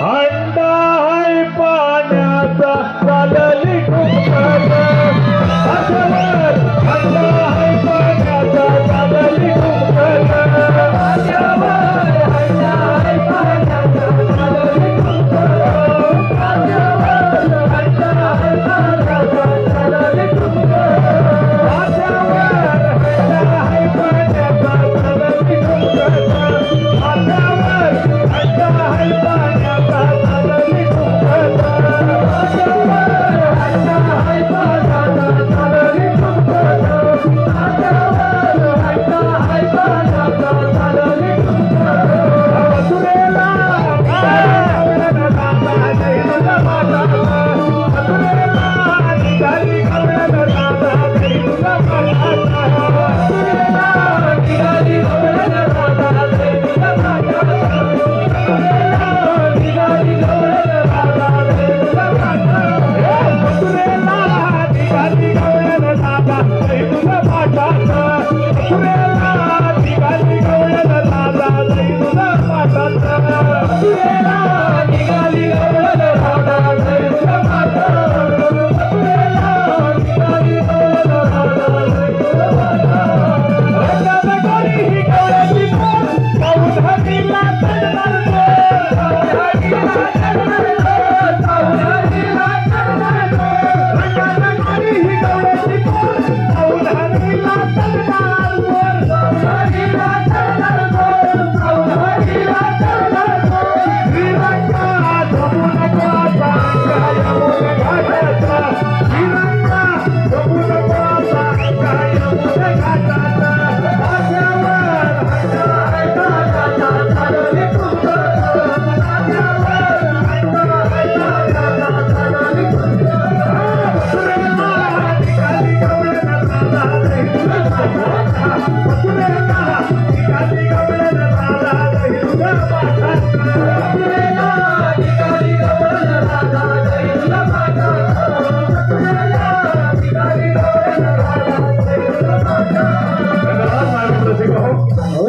हंडा हाय पाण्याचा चालली खूप Yeah. Thank you.